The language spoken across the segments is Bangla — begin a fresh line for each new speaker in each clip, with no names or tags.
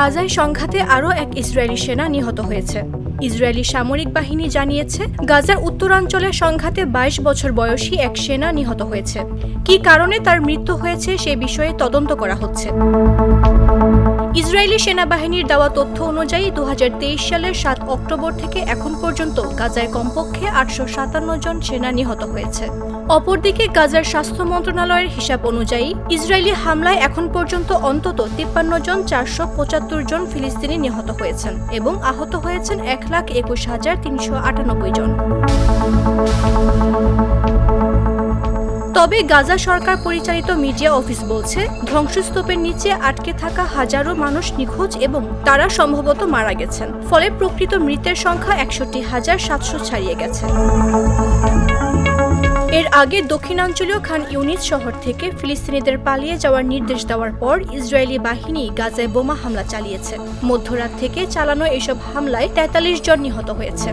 গাজায় সংঘাতে আরও এক ইসরায়েলি সেনা নিহত হয়েছে। ইসরায়েলি সামরিক বাহিনী জানিয়েছে, গাজার উত্তরাঞ্চলের সংঘাতে ২২ বছর বয়সী এক সেনা নিহত হয়েছে। কি কারণে তার মৃত্যু হয়েছে সে বিষয়ে তদন্ত করা হচ্ছে। ইসরায়েলি সেনাবাহিনীর দেওয়া তথ্য অনুযায়ী দু হাজার তেইশ সালের সাত অক্টোবর থেকে এখন পর্যন্ত গাজায় কমপক্ষে আটশো সাতান্ন জন সেনা নিহত হয়েছে। অপরদিকে গাজার স্বাস্থ্য মন্ত্রণালয়ের হিসাব অনুযায়ী ইসরায়েলি হামলায় এখন পর্যন্ত অন্তত তিপ্পান্ন জন চারশো পঁচাত্তর জন ফিলিস্তিনি নিহত হয়েছেন এবং আহত হয়েছেন এক লাখ একুশ হাজার তিনশো আটানব্বই জন। তবে গাজা সরকার পরিচালিত মিডিয়া অফিস বলছে, ধ্বংসস্তূপের নিচে আটকে থাকা হাজারো মানুষ নিখোঁজ এবং তারা সম্ভবত মারা গেছেন। ফলে প্রকৃত মৃতের সংখ্যা একষট্টি হাজার সাতশো ছাড়িয়ে গেছে। এর আগে দক্ষিণাঞ্চলীয় খান ইউনিস শহর থেকে ফিলিস্তিনিদের পালিয়ে যাওয়ার নির্দেশ দেওয়ার পর ইসরায়েলি বাহিনী গাজায় বোমা হামলা চালিয়েছে। মধ্যরাত থেকে চালানো এসব হামলায় তেতাল্লিশ জন নিহত হয়েছে।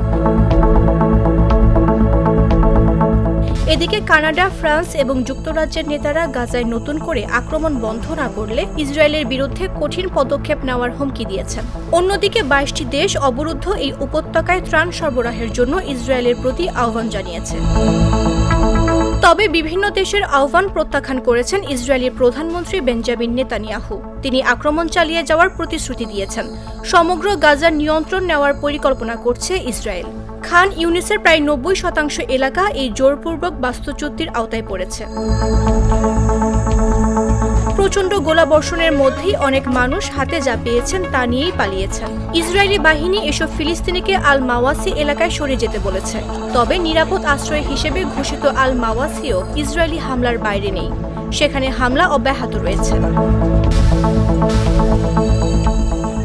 এদিকে কানাডা, ফ্রান্স এবং যুক্তরাজ্যের নেতারা গাজায় নতুন করে আক্রমণ বন্ধ না করলে ইসরায়েলের বিরুদ্ধে কঠিন পদক্ষেপ নেওয়ার হুমকি দিয়েছেন। অন্যদিকে বাইশটি দেশ অবরুদ্ধ এই উপত্যকায় ত্রাণ সরবরাহের জন্য ইসরায়েলের প্রতি আহ্বান জানিয়েছে। তবে বিভিন্ন দেশের আহ্বান প্রত্যাখ্যান করেছেন ইসরায়েলের প্রধানমন্ত্রী বেঞ্জামিন নেতানিয়াহু। তিনি আক্রমণ চালিয়ে যাওয়ার প্রতিশ্রুতি দিয়েছেন। সমগ্র গাজার নিয়ন্ত্রণ নেওয়ার পরিকল্পনা করছে ইসরায়েল। খান ইউনিসের প্রায় নব্বই শতাংশ এলাকা এই জোরপূর্বক বাস্তুচ্যুতির আওতায় পড়েছে। প্রচণ্ড গোলাবর্ষণের মধ্যেই অনেক মানুষ হাতে যা পেয়েছেন তা নিয়েই পালিয়েছেন। ইসরায়েলি বাহিনী এসব ফিলিস্তিনিকে আল মাওয়াসি এলাকায় সরে যেতে বলেছে। তবে নিরাপদ আশ্রয় হিসেবে ঘোষিত আল মাওয়াসিও ইসরায়েলি হামলার বাইরে নেই। সেখানে হামলা অব্যাহত রয়েছে।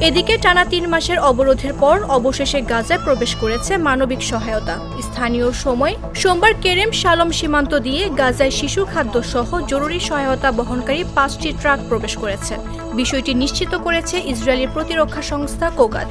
এদিকে টানা তিন মাসের অবরোধের পর অবশেষে গাজায় প্রবেশ করেছে মানবিক সহায়তা। স্থানীয় সময় সোমবার কেরেম সালম সীমান্ত দিয়ে গাজায় শিশু খাদ্য সহ জরুরি সহায়তা বহনকারী পাঁচটি ট্রাক প্রবেশ করেছে। বিষয়টি নিশ্চিত করেছে ইসরায়েলি প্রতিরক্ষা সংস্থা কোগাট